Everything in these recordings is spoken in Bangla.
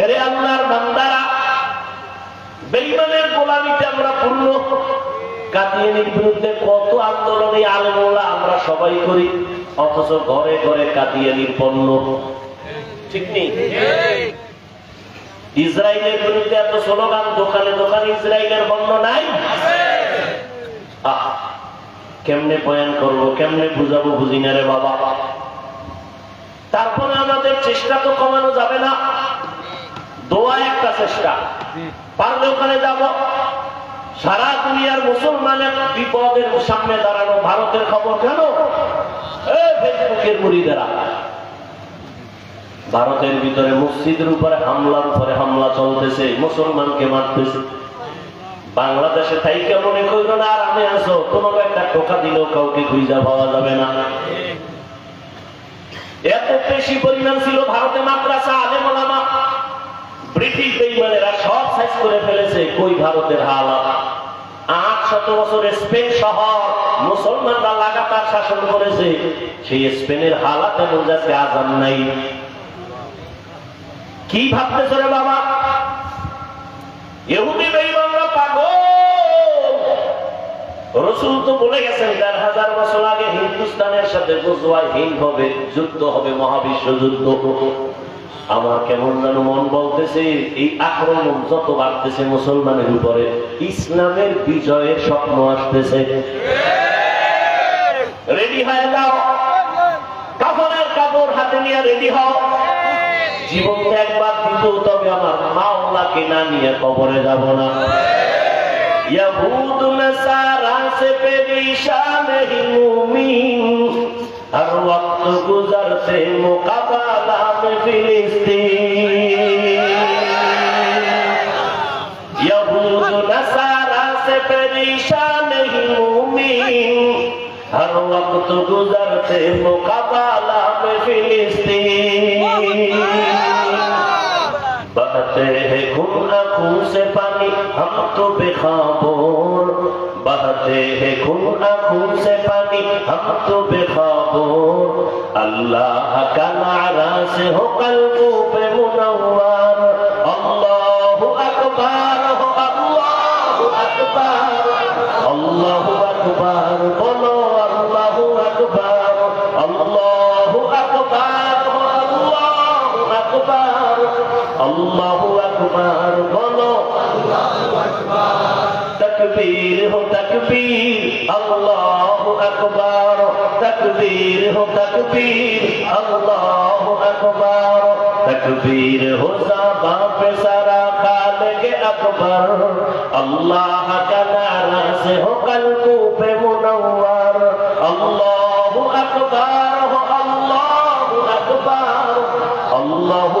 এরে আল্লাহর বান্দারা বেইমানের গোলামিতে আমরা পূর্ণ কাদিয়ানির বিরুদ্ধে কত আন্দোলনে আলমোলা আমরা সবাই করি, অথচ ঘরে ঘরে কাদিয়ানির পণ্য। ঠিক নেই? ইসরায়েলের বিরুদ্ধে এত স্লোগান, দোকানে দোকানে ইসরায়েলের পণ্য নাই? কেমনে বয়ান করব, কেমনে বুঝাবো বুঝি না রে বাবা। তারপরে আমাদের চেষ্টা তো কমানো যাবে না। দোয়া একটা চেষ্টা। পারলে ওখানে যাব। সারা দুনিয়ার মুসলমানের বিপদের সামনে দাঁড়ানো ভারতের খবর কেন? ফেসবুকের মুড়িদেরা। ভারতের ভিতরে মসজিদের উপরে হামলার উপরে হামলা চলতেছে মুসলমানকে মারতেছে। বাংলাদেশে তাই কেমন কইল না আর আমি আসো তোমাকে একটা টোকা দিলেও কাউকে খুঁজা পাওয়া যাবে না। এত বেশি পরিমাণ ছিল ভারতে মাদ্রাসা আলেম ব্রিটিশ বেইমানেরা সব সাইজ করে ফেলেছে কই ভারতের আট শত স্পেন মুসলমানরা লাগাতার শাসন করেছে। সেই স্পেনের হালাত এমন যাচ্ছে নাই। কি ভাবতেছ রে বাবা? ইহুদি বেইমানরা রসুল তো বলে গেছেন, দেড় হাজার বছর আগে হিন্দুস্তানের সাথে গোজওয়াই হিন্দ হবে, যুদ্ধ হবে, মহাবিশ্ব যুদ্ধ আমার কেমন যেন মন বলতেছে, এই আক্রমণ যত বাড়তেছে মুসলমানের উপরে, ইসলামের বিজয়ের স্বপ্ন আসতেছে। রেডি হয়ে যাও। কাপড়ের কাপড় হাতে নিয়ে রেডি হও। জীবনকে একবার দিত, তবে আমার মাওলাকে না নিয়ে কবরে যাব না। يهود نصارى سے پریشان ہے مومن ہر हर वक्त गुजरते मुकाबला में फिलिस्तीन यहूद नसारा से परेशान ही मुमीन हर वक्त गुजरते मुकाबला में फिलिस्तीन बहते हैं खून खून से पानी हम तो बेखाबोर बहते हैं खून खून से पानी हम तो बेखाबोर अल्लाह का नारा से हो कल्बों पे मुनव्वर আল্লাহু আকবার, বলো। তকবীর হো তকবীর, আল্লাহু আকবার। তকবীর হো তকবীর, আল্লাহু আকবার। তকবীর হো সাবা পে সারা খালেক আকবার। আল্লাহ কা নারা সে হো কলকু পে মুনওয়ার। আল্লাহু আকবার, হো আল্লাহু আকবার। আল্লাহু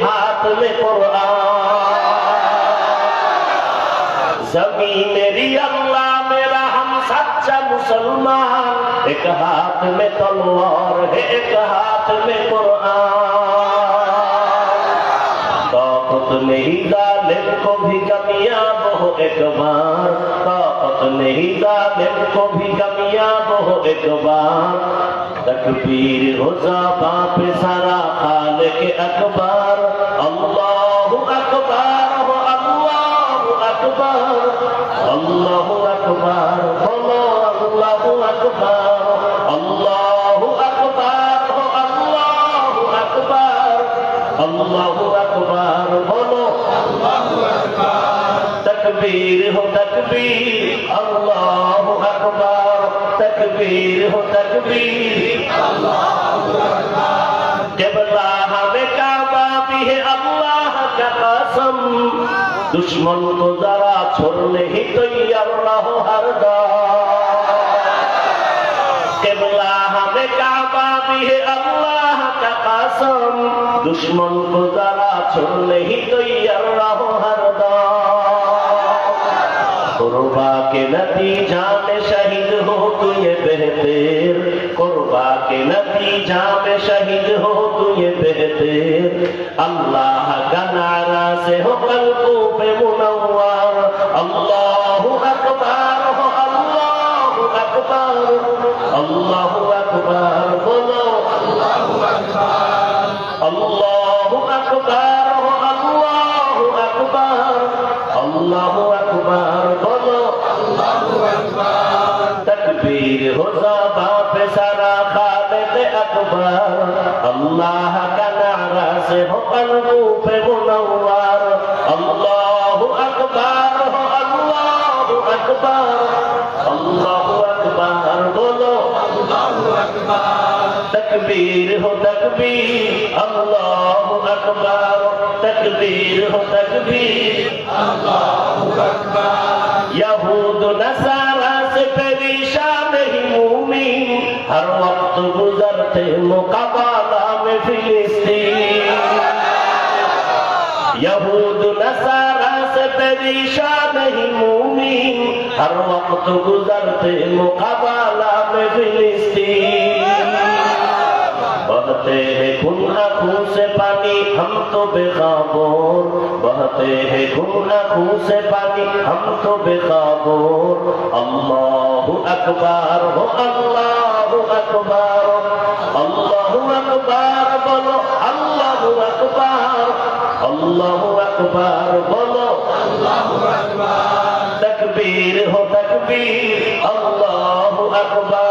হাতমে জমিনেরি আল্লাহ মেরা হাম সাচ্চা মুসলমান এক হাত মে তলোয়ার হে এক হাত মে কোরআন তাকত নেহি জালিম কো ভি কামিয়াব হো এক বার তাকত নেহি জালিম কো ভি কামিয়াব হো তকবীর হোজা বাপ সারা খালেক আকবার। আল্লাহু আকবার হো আল্লাহু আকবার। আল্লাহু আকবার, বলো আল্লাহু আকবার। আল্লাহু আকবার হো আল্লাহু আকবার। আল্লাহু আকবার, বলো আল্লাহু আকবার। তকবীর হো তকবীর, আল্লাহু আকবার। तकबीर हो तकबीर किबला हमें काबा भी है अल्लाह का कसम दुश्मन को जरा छोड़ने ही तैयार रहो हर किबला हमें काबा भी है अल्लाह का कसम दुश्मन को जरा छोड़ने ही तैयार रहो कुर्बा के नतीजा में शहीद हो तू ये बेहतर कुर्बा के नतीजा में शहीद हो तू ये बेहतर अल्लाह का नारा से हो कल्बों पे मुनव्वर अल्लाह अकबर हो अल्लाह अकबर अल्लाह अकबर बोलो अल्लाह अकबर हो अल्लाह अकबर अल्लाह अकबर পীর হোসা বাপ সারা খালেদ আকবর। আল্লাহ কা নারা সে হো কলবু পে মুনওয়ার। আল্লাহু আকবার হো আল্লাহু আকবার। আল্লাহু আকবার বলো। আল্লাহু আকবার। তকবীর হো তকবীর আল্লাহু আকবার। তকবীর হো তকবীর। আল্লাহু আকবার। ইয়াহুদ নাসারা। परेशान नहीं मूमिन हर वक्त गुजरते मुकाबला में फिलिस्तीन यहूद नसारा से परेशान नहीं मूमिन हर वक्त गुजरते मुकाबला में फिलिस्तीन बहते हैं खून आंखों से पानी हम तो बेखाबोर बहते हैं खून आंखों से पानी हम तो बेखाबोर अल्लाह अकबर हो अल्लाह अकबर अल्लाह अकबर बोलो अल्लाह अकबर अल्लाह अकबर बोलो तकबीर हो तकबीर अल्लाह अकबर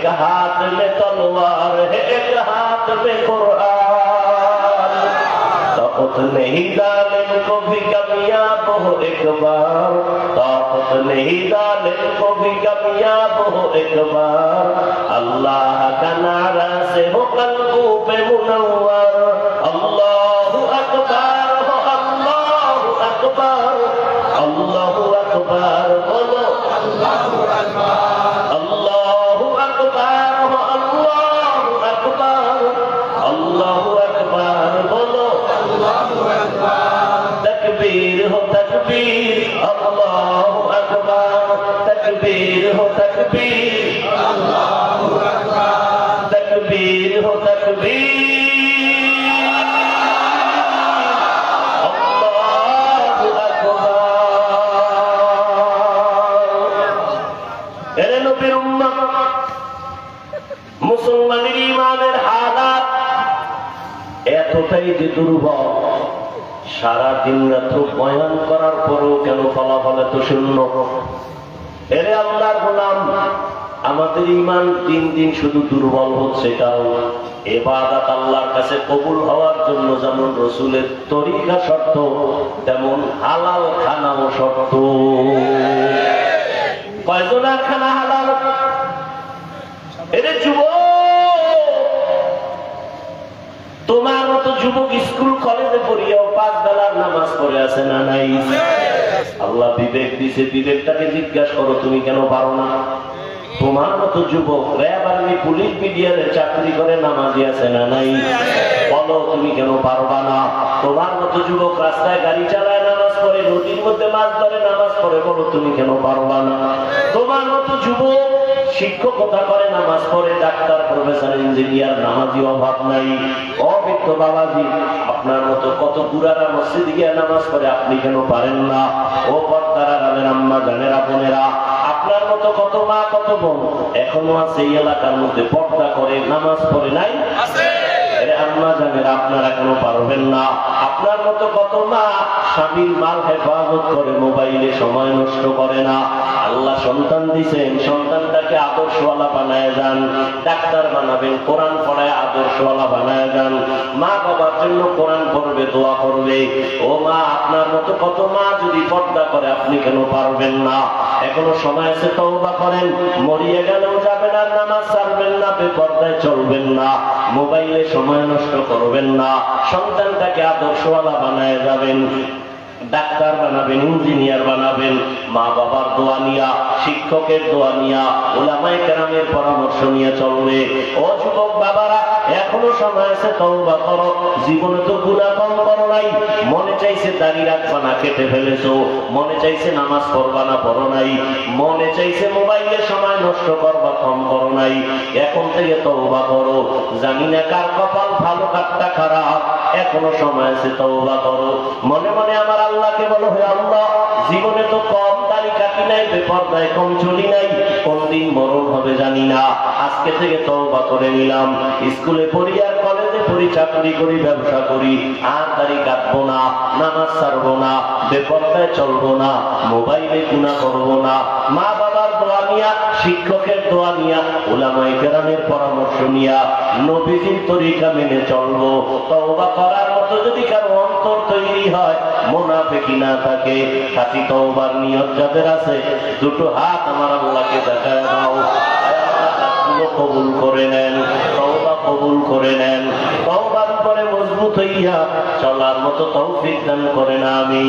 ایک ہاتھ میں تلوار ہے ایک ہاتھ میں قرآن طاقت نہیں ڈالن کو بھی کمیاب ہو ایک بار طاقت نہیں ڈالن کو بھی کمیاب ہو ایک بار اللہ کا نعرہ سے ہو قلبوں پہ منور যে দুর্বল সারা দিন রাত্র বয়ান করার পরেও কেন ফলাফল এত শূন্য এরে আল্লাহর গোলাম, আমাদের ইমান দিন দিন শুধু দুর্বল হচ্ছে কারণ এবাদাত আল্লাহর কাছে কবুল হওয়ার জন্য যেমন রসুলের তরিকা শর্ত, তেমন হালাল খানাও শর্ত। কয়জনের খানা হালাল? এরে যুব তোমার যুবক স্কুল, কলেজে পড়িয়াও পাঁচ বেলার নামাজ পড়ে আছে না নাই? আল্লাহ বিবেক দিছে, বিবেকটাকে জিজ্ঞাসা করো, তুমি কেন পারো না? তোমার মতো যুবক, র্যাব আর্মি, পুলিশ মিডিয়ারে চাকরি করে নামাজি আছে না নাই? বলো, তুমি কেন পারবা না? তোমার মতো যুবক রাস্তায় গাড়ি চালায় নামাজ পড়ে, নদীর মধ্যে মাছ ধরে নামাজ পড়ে, বলো, তুমি কেন পারবা না? তোমার মতো যুবক শিক্ষকতা করে নামাজ পড়ে ডাক্তার প্রফেসর ইঞ্জিনিয়ার নামাজি অভাব নাই। অবিত্ত বাবাজি আপনার মতো কত গুড়ারা মসজিদ গিয়ে নামাজ পড়ে আপনি কেন পারেন না? ও পর্দারা রামের আম্মা জানেরা বোনেরা আপনার মতো কত মা কত বোন এখনও আছে এই এলাকার মধ্যে পর্দা করে নামাজ পড়ে নাই? আম্মা জানেন আপনারা এখনও পারবেন না? আপনার মতো কত মা স্বামীর মাল হেফাজত করে মোবাইলে সময় নষ্ট করে না? আল্লাহ সন্তান দিছেন, সন্তানটাকে আদর্শওয়ালা বানায় যান, ডাক্তার বানাবেন, কোরআন পড়ায় আদর্শওয়ালা বানায় যান, মা বাবার জন্য কোরআন পড়বে, দোয়া করবে। ও মা, আপনার মতো কত মা যদি পর্দা করে, আপনি কেন পারবেন না? এখনও সময় আছে, তওবা করেন। মরিয়ে গেলেও যাবেন আর নামাজ ছাড়বেন না, বেপর্দায় চলবেন না। মোবাইলে সময় নষ্ট করবেন না। সন্তানটাকে আদর্শওয়ালা বানায় যাবেন। ডাক্তার বানাবেন, ইঞ্জিনিয়ার বানাবেন, মা বাবার দোয়া নিয়া, শিক্ষকের দোয়া নিয়া, ওলামায় কেরামের পরামর্শ নিয়ে চলবে। ও যুবক বাবারা এখনও সময় আছে তওবা করো। জীবনে তো গুণা কম করো নাই। মনে চাইছে দাড়ি রাখবা না, কেটে ফেলেছো। মনে চাইছে নামাজ পড়বা না, পড়ো নাই। মনে চাইছে মোবাইলে সময় নষ্ট করবা, কম করো নাই। এখন থেকে তওবা করো। জানি না কার কপাল ভালো, কারটা খারাপ। এখনও সময় আছে তওবা করো। মনে মনে আমার আল্লাহকে বলো, হে আল্লাহ, জীবনে নাই বেপর্দায় কম চলি নাই, কোনদিন মরণ হবে জানি না। আজকে থেকে তওবা করে নিলাম। স্কুলে পড়ি আর কলেজে পড়ি, চাকরি করি, ব্যবসা করি, আর দাড়ি কাটবো না, নামাজ ছাড়বো না বেপর্দায় চলবো না, মোবাইলে গুণা করব না মা বাবার নিয়া শিক্ষকের দোয়া নিয়া ওলামাই কেরামের পরামর্শ নিয়া নবীজির তরিকা মেনে চলবো। তওবা করার মতো যদি কারও অন্তর তৈরি হয় মোনাফেকি না থাকে। খাঁটি তওবার নিয়ত যাদের আছে, দুটো হাত আমার আল্লাহকে দেখায় দাও। কবুল করে নেন, তওবা কবুল করে নেন। তওবার পরে মজবুত হইয়া চলার মতো তৌফিক দান করেন আমি